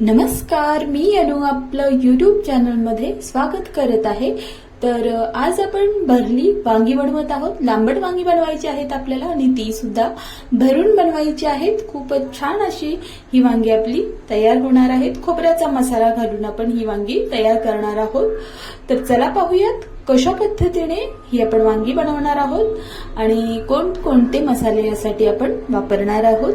नमस्कार मी अनु आपलं युट्यूब चॅनलमध्ये स्वागत करत आहे. तर आज आपण भरली वांगी बनवत आहोत. लांबट वांगी बनवायची आहेत आपल्याला आणि ती सुद्धा भरून बनवायची आहेत. खूपच छान अशी ही वांगी आपली तयार होणार आहेत. खोबऱ्याचा मसाला घालून आपण ही वांगी तयार करणार आहोत. तर चला पाहूयात कशा पद्धतीने ही आपण वांगी बनवणार आहोत आणि कोणकोणते मसाले यासाठी आपण वापरणार आहोत.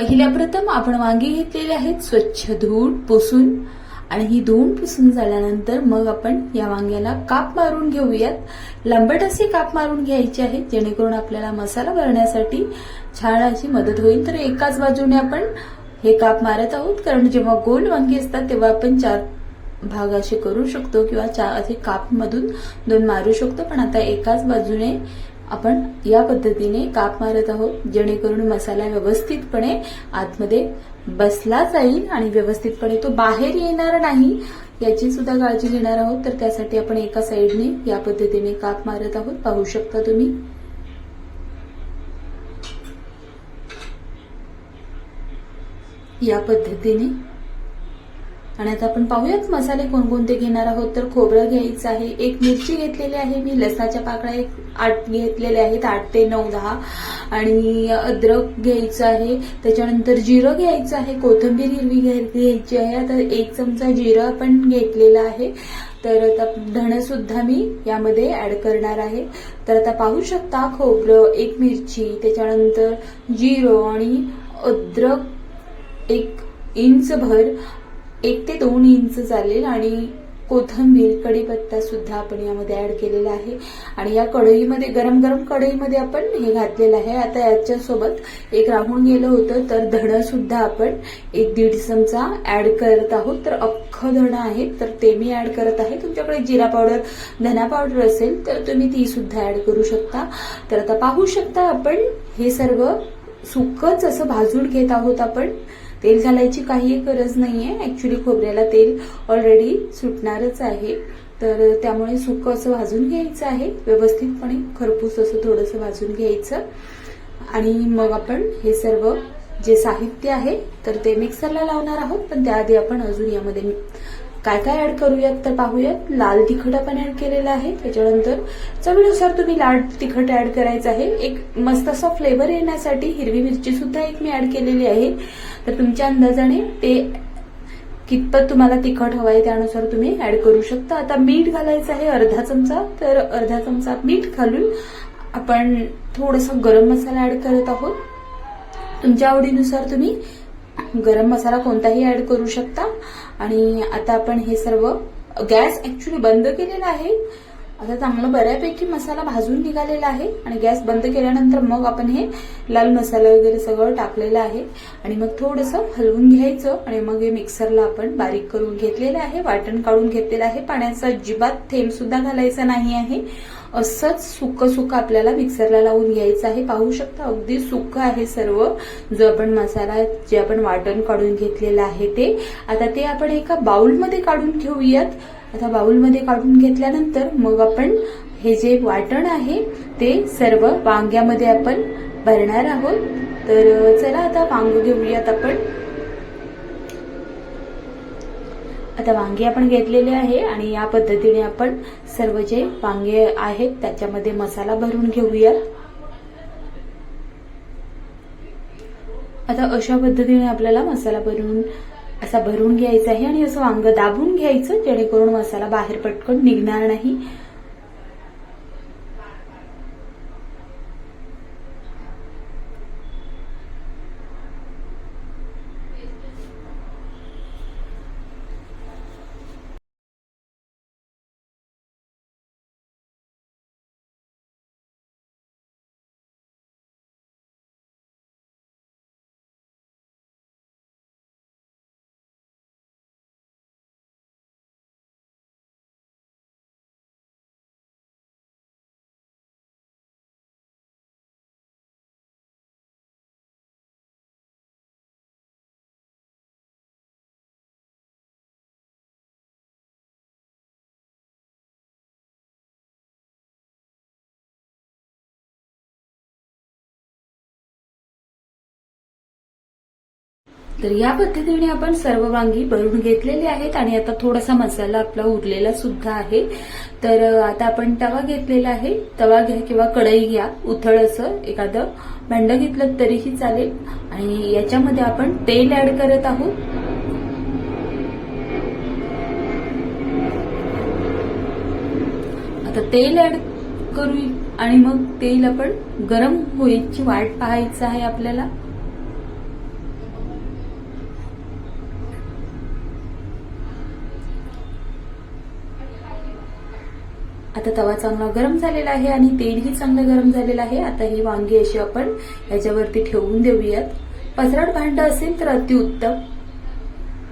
पहिल्या प्रथम आपण वांगी घेतलेली आहेत स्वच्छ धूळ पुसून. आणि ही धुवून पुसून झाल्यानंतर मग आपण या वांग्याला काप मारून घेऊयात. लांबट असे काप मारून घ्यायचे आहेत जेणेकरून आपल्याला मसाला भरण्यासाठी छान अशी मदत होईल. तर एकाच बाजूने आपण हे काप मारत आहोत कारण जेव्हा गोल वांगी असतात तेव्हा आपण चार भाग असे करू शकतो किंवा चार असे काप मधून दोन मारू शकतो. पण आता एकाच बाजूने आपण या पद्धतीने काप मारत आहोत. जेणेकरून मसाला व्यवस्थितपणे आतमध्ये बसला जाईल आणि व्यवस्थितपणे तो बाहेर येणार नाही याची सुद्धा काळजी घेणार आहोत. तर त्यासाठी आपण एका साईडने या पद्धतीने काप मारत आहोत. पाहू शकता तुम्ही. या पद्धतीने आणि आता आपण पाहूयात मसाले कोणकोणते घेणार आहोत. तर खोबरं घ्यायचं आहे एक मिरची घेतलेली आहे मी लसणाच्या पाकळ्या एक आठ घेतलेल्या आहेत आठ ते नऊ दहा. आणि अद्रक घ्यायचं आहे त्याच्यानंतर जिरं घ्यायचं आहे कोथिंबीर हिरवी घ्याय- घ्यायची आहे. आता एक चमचा जिरं आपण घेतलेला आहे. तर आता धणं सुद्धा मी यामध्ये ऍड करणार आहे. तर आता पाहू शकता खोबरं एक मिरची त्याच्यानंतर जिरं आणि अद्रक एक इंच भर एक ते दोन इंच चालेल आणि कोथंबीर कढीपत्ता सुद्धा आपण यामध्ये ऍड केलेला आहे. आणि या कढईमध्ये गरम गरम कढईमध्ये आपण हे घातलेलं आहे. आता याच्यासोबत एक राहून गेलं होतं तर धणं सुद्धा आपण एक दीड चमचा ऍड करत आहोत. तर अख्खं धणं आहे तर ते मी ऍड करत आहे. तुमच्याकडे जिरा पावडर धना पावडर असेल तर तुम्ही ती सुद्धा ऍड करू शकता. तर आता पाहू शकता आपण हे सर्व सुकच असं भाजून घेत आहोत आपण. तेल घालायची काही गरज नाही आहे ऍक्च्युली खोबऱ्याला तेल ऑलरेडी सुटणारच आहे. तर त्यामुळे सुकं असं भाजून घ्यायचं आहे. व्यवस्थितपणे खरपूस असं थोडंसं भाजून घ्यायचं. आणि मग आपण हे सर्व जे साहित्य आहे तर ते मिक्सरला लावणार आहोत. पण त्याआधी आपण अजून यामध्ये काय काय ऍड करूयात तर पाहूयात. लाल तिखट आपण ऍड केलेलं आहे. त्याच्यानंतर चवीनुसार तुम्ही लाल तिखट ऍड करायचं आहे. एक मस्त असा फ्लेवर येण्यासाठी हिरवी मिरची सुद्धा एक मी ऍड केलेली आहे. तर तुमच्या अंदाजाने ते कितपत तुम्हाला तिखट हवं आहे त्यानुसार तुम्ही ऍड करू शकता. आता मीठ घालायचं आहे अर्धा चमचा. तर अर्धा चमचा मीठ घालून आपण थोडंसं गरम मसाला ऍड करत आहोत. तुमच्या आवडीनुसार तुम्ही गरम मसाला कोणताही ऍड करू शकता. आणि आता आपण हे सर्व गॅस ऍक्च्युली बंद केलेला आहे. आता चांगलं बऱ्यापैकी मसाला भाजून निघालेला आहे. आणि गॅस बंद केल्यानंतर मग आपण हे लाल मसाला वगैरे सगळं टाकलेलं आहे. आणि मग थोडंसं हलवून घ्यायचं. आणि मग हे मिक्सरला आपण बारीक करून घेतलेलं आहे. वाटण काढून घेतलेलं आहे. पाण्याचा अजिबात थेंब सुद्धा घालायचा नाही आहे. असंच सुक सुक आपल्याला मिक्सरला लावून घ्यायचं आहे. पाहू शकता अगदी सुक आहे सर्व. जो आपण मसाला जे आपण वाटण काढून घेतलेलं आहे ते. आता ते आपण एका बाउलमध्ये काढून घेऊयात आता बाउलमध्ये काढून घेतल्यानंतर मग आपण हे जे वाटण आहे ते सर्व वांग्यामध्ये आपण भरणार आहोत. तर चला आता वांग घेऊयात आपण. आता वांगे आपण घेतलेले आहे आणि या पद्धतीने आपण सर्व जे वांगे आहेत त्याच्यामध्ये मसाला भरून घेऊया. आता अशा पद्धतीने आपल्याला मसाला भरून असा भरून घ्यायचा आहे आणि असं वांग दाबून घ्यायचं जेणेकरून मसाला बाहेर पटकन निघणार नाही. तर या पद्धतीने आपण सर्व वांगी भरून घेतलेली आहेत आणि आता थोडासा मसाला आपला उरलेला सुद्धा आहे. तर आता आपण तवा घेतलेला आहे. तवा घ्या किंवा कढई घ्या. उथळ असं एखादं भांडं घेतलं तरीही चालेल. आणि याच्यामध्ये आपण तेल ऍड करत आहोत. आता तेल ऍड करू आणि मग तेल आपण गरम होईची वाट पाहायचं आहे आपल्याला. आता तवा चांगला गरम झालेला आहे आणि तेलही चांगलं गरम झालेलं आहे. आता ही वांगी अशी आपण याच्यावरती ठेवून देऊयात. पसरट भांड असेल तर अतिउत्तम.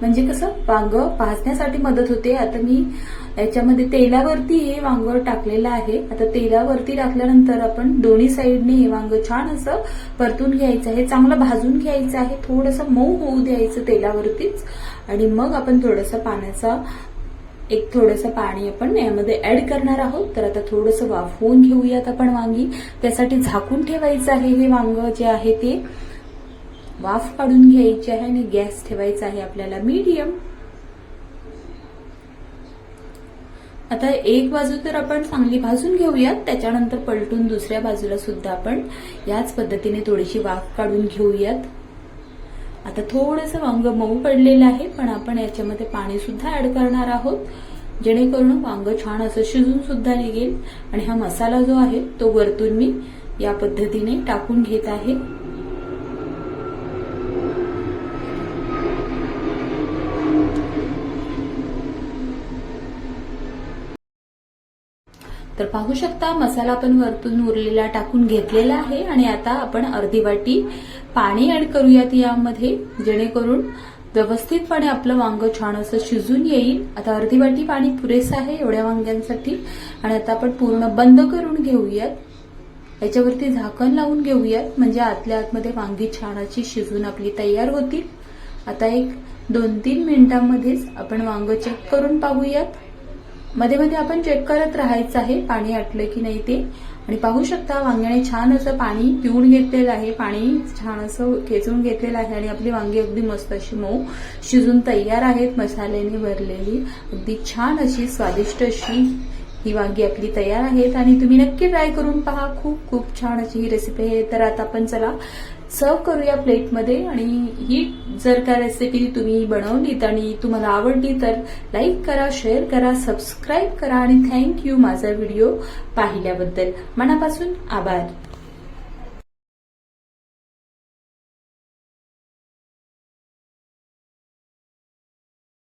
म्हणजे कसं? वांग भाजण्यासाठी मदत होते. आता मी याच्यामध्ये तेलावरती हे वांग टाकलेलं आहे. आता तेलावरती टाकल्यानंतर आपण दोन्ही साईडने हे वांग छान असं परतून घ्यायचं आहे. चांगलं भाजून घ्यायचं आहे. थोडंसं मऊ होऊ द्यायचं तेलावरतीच. आणि मग आपण थोडंसं पाण्याचा एक थोडंसं पाणी आपण यामध्ये ऍड करणार आहोत. तर आता थोडंसं वाफवून घेऊयात आपण वांगी. त्यासाठी झाकून ठेवायचं आहे हे वांग जे आहे ते. वाफ काढून घ्यायची आहे आणि गॅस ठेवायचा आहे आपल्याला मीडियम आता एक बाजू तर आपण चांगली भाजून घेऊयात. त्याच्यानंतर पलटून दुसऱ्या बाजूला सुद्धा आपण याच पद्धतीने थोडीशी वाफ काढून घेऊयात. आता थोडंसं वांग मऊ पडलेलं आहे पण आपण याच्यामध्ये पाणी सुद्धा ऍड करणार आहोत. जेणेकरून वांग छान असं शिजून सुद्धा निघेल. आणि हा मसाला जो आहे तो वरतून मी या पद्धतीने टाकून घेत आहे. तर पाहू शकता मसाला आपण वरतून उरलेला टाकून घेतलेला आहे आणि आता आपण अर्धी वाटी पाणी ऍड करूयात यामध्ये जेणेकरून व्यवस्थितपणे आपलं वांग छान असं शिजून येईल. आता अर्धी वाटी पाणी पुरेसं आहे एवढ्या वांग्यांसाठी. आणि आता आपण पूर्ण बंद करून घेऊयात. याच्यावरती झाकण लावून घेऊयात म्हणजे आतल्या आतमध्ये वांगी छान अशी शिजून आपली तयार होतील. आता एक दोन तीन मिनिटांमध्येच आपण वांग चेक करून पाहूयात. मध्ये मध्ये आपण चेक करत राहायचं आहे पाणी आटलं की नाही ते. आणि पाहू शकता वांग्याने छान असं पाणी पिऊन घेतलेलं आहे. पाणी छान असं खेचून घेतलेलं आहे आणि आपली वांगी अगदी मस्त अशी मऊ शिजून तयार आहेत. मसाल्याने भरलेली. अगदी छान अशी स्वादिष्ट अशी ही वांगी आपली तयार आहेत. आणि तुम्ही नक्की ट्राय करून पहा. खूप खूप छान अशी ही रेसिपी आहे. तर आता आपण चला सर्व करूया प्लेटमध्ये आणि ही जर का रेसिपी तुम्ही बनवलीत आणि तुम्हाला आवडली तर लाईक करा शेअर करा सबस्क्राईब करा आणि थँक्यू माझा व्हिडिओ पाहिल्याबद्दल. मनापासून आभार.